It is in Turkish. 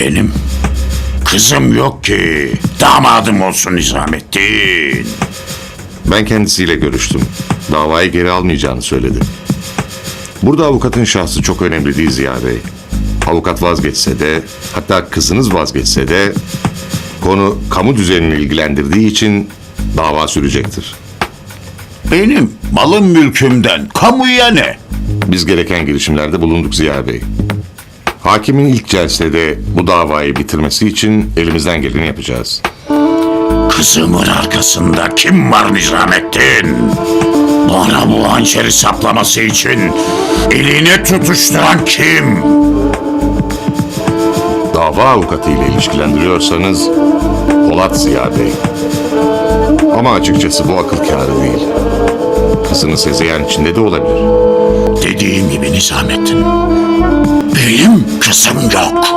Benim kızım yok ki. Damadım olsun Nizamettin. Ben kendisiyle görüştüm. Davayı geri almayacağını söyledi. Burada avukatın şahsı çok önemli değil Ziya Bey. Avukat vazgeçse de, hatta kızınız vazgeçse de konu kamu düzenini ilgilendirdiği için dava sürecektir. Benim malım mülkümden kamuya ne? Biz gereken girişimlerde bulunduk Ziya Bey. Hakimin ilk celsede bu davayı bitirmesi için elimizden geleni yapacağız. Kızımın arkasında kim var Nizamettin? Bana bu hançeri saplaması için eline tutuşturan kim? Dava avukatı ile ilişkilendiriyorsanız Polat Ziya Bey. Ama açıkçası bu akıl kârı değil. Kızını Sezeyen içinde de olabilir. Dediğim gibi Nizamettin. Benim kızım yok.